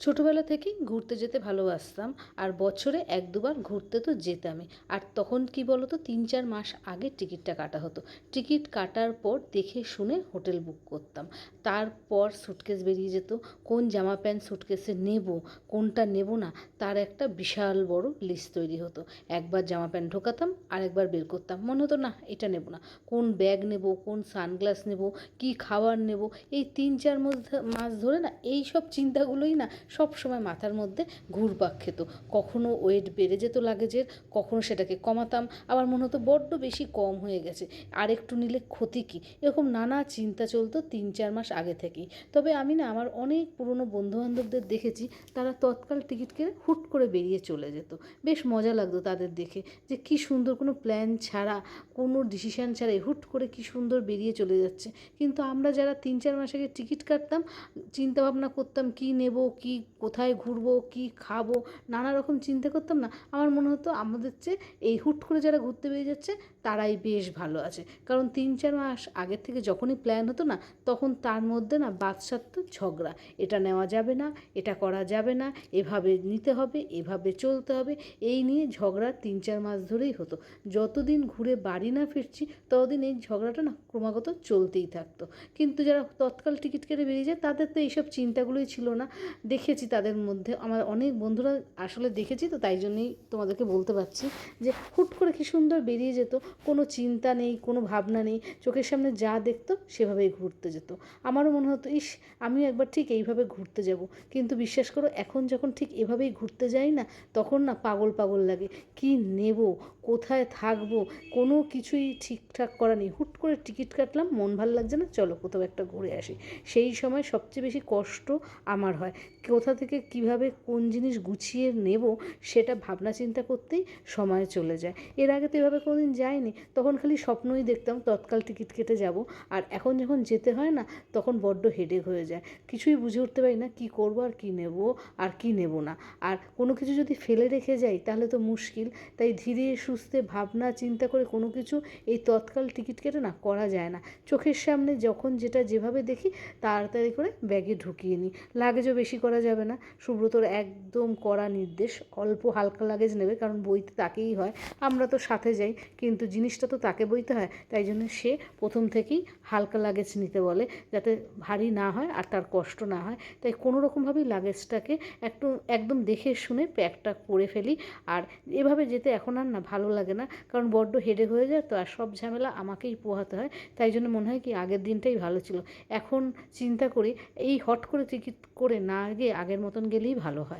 ছোটোবেলা থেকেই ঘুরতে যেতে ভালোবাসতাম, আর বছরে এক দুবার ঘুরতে তো যেতামই। আর তখন কী তো তিন চার মাস আগে টিকিটটা কাটা হতো। টিকিট কাটার পর দেখে শুনে হোটেল বুক করতাম। তারপর সুটকেস বেরিয়ে যেত। কোন জামা প্যান্ট সুটকেসে নেব, কোনটা নেব না, তার একটা বিশাল বড় লিস্ট তৈরি হতো। একবার জামা প্যান্ট ঢোকাতাম আর একবার বের করতাম। মনে হতো, না, এটা নেব না। কোন ব্যাগ নেব, কোন সানগ্লাস নেব, কী খাবার নেব? এই তিন চার মাস ধরে না এই সব চিন্তাগুলোই না সব সময় মাথার মধ্যে ঘুরপাক খেত। কখনো ওয়েট বেড়ে যেত লাগেজের কখনো সেটাকে কমাতাম। আবার মনে হতো বড্ড বেশি কম হয়ে গেছে। আর একটু নিলে ক্ষতি কী? এরকম নানা চিন্তা চলতো তিন চার মাস আগে থেকেই। তবে আমি না আমার অনেক পুরনো বন্ধুবান্ধবদের দেখেছি, তারা তৎকাল টিকিট কেটে হুট করে বেরিয়ে চলে যেত। বেশ মজা লাগতো তাদের দেখে যে কী সুন্দর কোনো প্ল্যান ছাড়া, কোনো ডিসিশান ছাড়াই হুট করে কী সুন্দর বেরিয়ে চলে যাচ্ছে। কিন্তু আমরা যারা তিন চার মাস আগে টিকিট কাটতাম চিন্তা ভাবনা করতাম কী নেব, কী কোথায় ঘুরবো, কী খাব, নানা রকম চিন্তা করতাম না। আমার মনে হতো আমাদের চেয়ে এই হুট করে যারা ঘুরতে বেরিয়ে যাচ্ছে, তারাই বেশ ভালো আছে। কারণ তিন চার মাস আগের থেকে যখনই প্ল্যান হতো না, তখন তার মধ্যে না বাদশাত্ব ঝগড়া। এটা নেওয়া যাবে না, এটা করা যাবে না, এভাবে নিতে হবে, এভাবে চলতে হবে। এই নিয়ে ঝগড়া তিন চার মাস ধরেই হতো। যতদিন ঘুরে বাড়ি না ফিরছি, ততদিন এই ঝগড়াটা না ক্রমাগত চলতেই থাকতো। কিন্তু যারা তৎকাল টিকিট কেটে বেরিয়ে যায়, তাদের তো এইসব চিন্তাগুলোই ছিল না। দেখেছি তাদের মধ্যে। আমার অনেক বন্ধুরা আসলে দেখেছি, তো তাই জন্যই তোমাদেরকে বলতে পারছি যে, হুট করে কী সুন্দর বেরিয়ে যেত, কোনো চিন্তা নেই, কোনো ভাবনা নেই, চোখের সামনে যা দেখতো সেভাবেই ঘুরতে যেত। আমারও মনে হতো, ইস, আমিও একবার ঠিক এইভাবে ঘুরতে যাব। কিন্তু বিশ্বাস করো, এখন যখন ঠিক এভাবেই ঘুরতে যাই না, তখন না পাগল পাগল লাগে। কি নেব? কোথায় থাকব? কোনো কিছুই ঠিকঠাক করা নেই। হুট করে টিকিট কাটলাম, মন ভালো লাগছে না, চলো কোথাও একটা ঘুরে আসি। সেই সময় সবচেয়ে বেশি কষ্ট আমার হয়। কোথা থেকে কীভাবে কোন জিনিস গুছিয়ে নেব সেটা ভাবনা চিন্তা করতেই সময় চলে যায়। এর আগে তো এভাবে কোনো দিন যায়নি তখন খালি স্বপ্নই দেখতাম তৎকাল টিকিট কেটে যাব, আর এখন যখন যেতে হয় না, তখন বড্ড হেডেক হয়ে যায়। কিছুই বুঝে উঠতে পারি না কী করব আর কী নেব আর কী নেব না। আর কোনো কিছু যদি ফেলে রেখে যাই, তাহলে তো মুশকিল। তাই ধীরে সুস্থে ভাবনা চিন্তা করে কোনো কিছু এই তৎকাল টিকিট কেটে না করা যায় না। চোখের সামনে যখন যেটা যেভাবে দেখি, তাড়াতাড়ি করে ব্যাগে ঢুকিয়ে নিই। লাগেজও বেশি করা যাবে না। সুব্রতর একদম কড়া নির্দেশ, অল্প হালকা লাগেজ নেবে, কারণ বইতে তাকেই হয়। আমরা তো সাথে যাই, কিন্তু জিনিসটা তো তাকে বইতে হয়, তাই জন্য সে প্রথম থেকেই হালকা লাগেজ নিতে বলে, যাতে ভারী না হয় আর তার কষ্ট না হয়। তাই কোনো রকমভাবেই লাগেজটাকে একটু, একদম দেখে শুনে প্যাকটা করে ফেলি। আর এভাবে যেতে এখন আর না, ভালো লাগে না, কারণ বড্ড হেডে হয়ে যায় তো, আর সব ঝামেলা আমাকেই পোহাতে হয়। তাই জন্য মনে হয় কি আগের দিনটাই ভালো ছিল। এখন চিন্তা করি, এই হট করে টিকিট করে না গিয়ে আগের মতন গেলেই ভালো হয়।